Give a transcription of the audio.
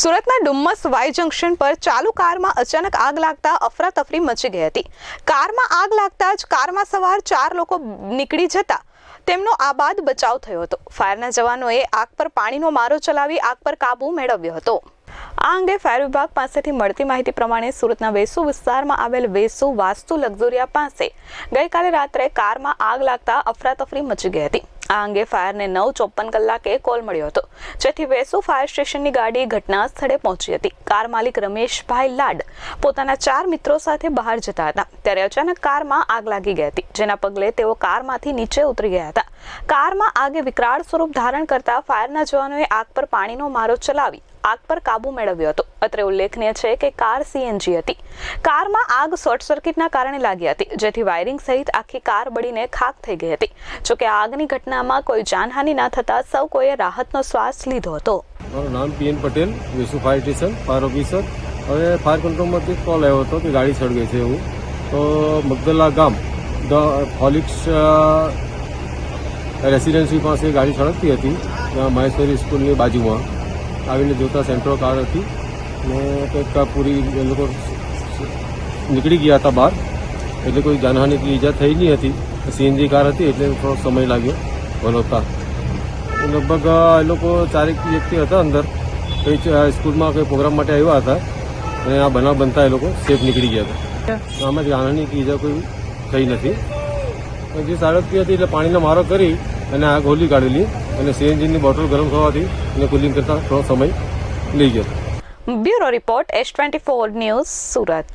સુરતના Dumas Y junction પર ચાલુ કારમાં અચાનક આગ લાગતા અફરાતફરી મચી ગઈ હતી. કારમાં આગ લાગતા જ કારમાં સવાર ચાર લોકો નીકળી જતા તેમનો આબાદ બચાવ થયો હતો. ફાયરના જવાનોએ આગ પર પાણીનો મારો ચલાવી આગ પર કાબુ મેળવ્યો હતો. આ અંગે ફાયર વિભાગ પાસેથી મળતી માહિતી પ્રમાણે સુરતના વેસુ વિસ્તારમાં આવેલ વેસુ વાસ્તુ લક્ઝુરિયા પાસે ગઈકાલે રાત્રે કારમાં આગ લાગતા અફરાતફરી મચી ગઈ હતી. આ અંગે ફાયરને નવ ચોપન કલાકે કોલ મળ્યો હતો. જેથી વેસુ ફાયર સ્ટેશનની ગાડી ઘટના સ્થળે પહોંચી હતી. કાર માલિક રમેશભાઈ લાડ પોતાના ચાર મિત્રો સાથે બહાર જતા હતા. ત્યારે અચાનક કારમાં આગ લાગી ગઈ હતી, જેના પગલે તેઓ કારમાંથી નીચે ઉતરી ગયા હતા. કારમાં આગે વિકરાળ સ્વરૂપ ધારણ કરતા ફાયરના જવાનોએ આગ પર પાણીનો મારો ચલાવી આગ પર કાબુ મેળવ્યો હતો. અત્રે ઉલ્લેખનીય છે કે કાર સીએનજી હતી. કારમાં આગ શોર્ટ સર્કિટના કારણે લાગી હતી, જેથી વાયરિંગ સહિત આખી કાર બળીને ખાક થઈ ગઈ હતી. જોકે આગની ઘટનામાં કોઈ જાનહાનિ ના થતા સૌ કોઈએ રાહતનો શ્વાસ લીધો હતો. મારું નામ PN Patel Vesu fire station, fire officer. હવે ફાયર કંટ્રોલમાંથી કોલ આવ્યો હતો કે ગાડી સળગે છે એવું. તો મગદલા ગામ, ધ હોલિક્સ રેસિડેન્સી પાસે ગાડી સળગતી હતી મહેશ્વરી સ્કૂલની બાજુમાં. આવીને જોતા સેન્ટ્રો કાર હતી. ને કંઈક પૂરી એ લોકો નીકળી ગયા હતા બહાર. એટલે કોઈ જાનહાની કે ઈજા થઈ નહીં હતી. સીએનજી કાર હતી એટલે થોડો સમય લાગ્યો વલોતા. લગભગ એ લોકો ચારેક વ્યક્તિ હતા અંદર. કંઈ સ્કૂલમાં કંઈ પ્રોગ્રામ માટે આવ્યા હતા. અને આ બનાવ બનતા એ લોકો સેફ નીકળી ગયા હતા. આમાં જાનહાની કે ઈજા કોઈ થઈ નથી. જે સાડકતી હતી એટલે પાણીનો મારો કરી અને આગ હોલી કાઢેલી. અને સીએનજીની બોટલ ગરમ થવાથી અને કુલિંગ કરતા થોડો સમય લઈ ગયો. Bureau report S twenty four news Surat.